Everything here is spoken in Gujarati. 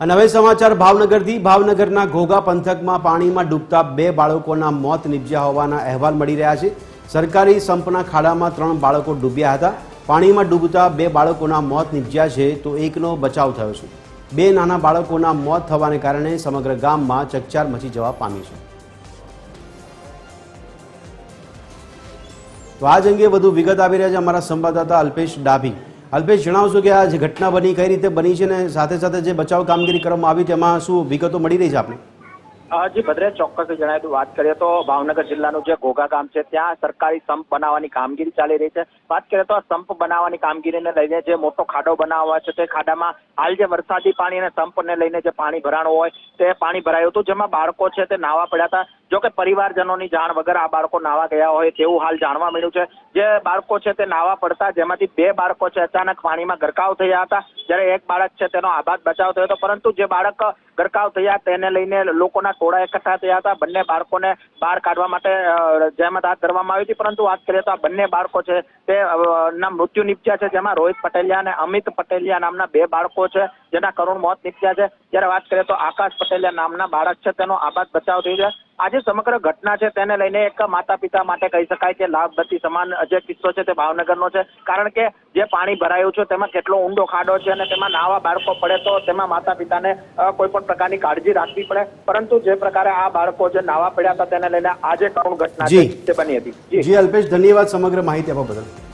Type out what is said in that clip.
અને હવે સમાચાર ભાવનગરથી. ભાવનગરના ઘોઘા પંથકમાં પાણીમાં ડૂબતા બે બાળકોના મોત નીપજ્યા હોવાના અહેવાલ મળી રહ્યા છે. સરકારી સંપના ખાડામાં ત્રણ બાળકો ડૂબ્યા હતા. પાણીમાં ડૂબતા બે બાળકોના મોત નીપજ્યા છે તો એકનો બચાવ થયો છે. બે નાના બાળકોના મોત થવાને કારણે સમગ્ર ગામમાં ચકચાર મચી જવા પામી છે. તો આજ અંગે વધુ વિગત આવી રહ્યા છે અમારા સંવાદદાતા અલ્પેશ ડાભી. અલ્પેશ, જણાવશો કે આ જે ઘટના બની, કઈ રીતે બની છે ને સાથે સાથે જે બચાવ કામગીરી કરવામાં આવી, તેમાં શું વિગતો મળી રહી છે આપણે જી ભદ્રે ચોક્કસ જણાવ્યું વાત કરીએ તો ભાવનગર જિલ્લાનું જે ઘોઘા ગામ છે, ત્યાં સરકારી સંપ બનાવવાની કામગીરી ચાલી રહી છે. વાત કરીએ તો આ સંપ બનાવવાની કામગીરીને લઈને જે મોટો ખાડો બનાવવા છે, તે ખાડામાં હાલ જે વરસાદી પાણી અને સંપને લઈને જે પાણી ભરાણું હોય, તે પાણી ભરાયું હતું, જેમાં બાળકો છે તે નાવા પડ્યા હતા. જો કે પરિવારજનોની જાણ વગર આ બાળકો નાવા ગયા હોય તેવું હાલ જાણવા મળ્યું છે. જે બાળકો છે તે નાવા પડતા જેમાંથી બે બાળકો છે અચાનક પાણીમાં ગરકાવ થયા હતા. જ્યારે એક બાળક છે તેનો આબાદ બચાવ થયો હતો. પરંતુ જે બાળક ગરકાવ થયા તેને લઈને લોકોના ટોળા એકઠા થયા હતા. બંને બાળકોને બહાર કાઢવા માટે જહેમત હાથ ધરવામાં આવી હતી. પરંતુ વાત કરીએ તો આ બંને બાળકો છે તે ના મૃત્યુ નીપજ્યા છે. જેમાં રોહિત પટેલિયા અને અમિત પટેલિયા નામના બે બાળકો છે, જેના કરુણ મોત નીપજ્યા છે. જ્યારે વાત કરીએ તો આકાશ પટેલિયા નામના બાળક છે. તેનો આબાદ બચાવ થયો છે. આજે સમગ્ર ઘટના છે તેને લઈને એક માતા પિતા માટે કહી શકાય કે લાભબત્તી સમાન જે કિસ્સો છે તે ભાવનગરનો છે. કારણ કે જે પાણી ભરાયું છે તેમાં કેટલો ઊંડો ખાડો છે અને તેમાં નાવા બાળકો પડે તો તેમાં માતા પિતાને કોઈ પણ પ્રકારની કાળજી રાખવી પડે. પરંતુ જે પ્રકારે આ બાળકો જે નાવા પડ્યા હતા તેને લઈને આજે કરુણ ઘટના છે તે બની હતી. જી અલ્પેશ ધન્યવાદ સમગ્ર માહિતી આપવા બદલ.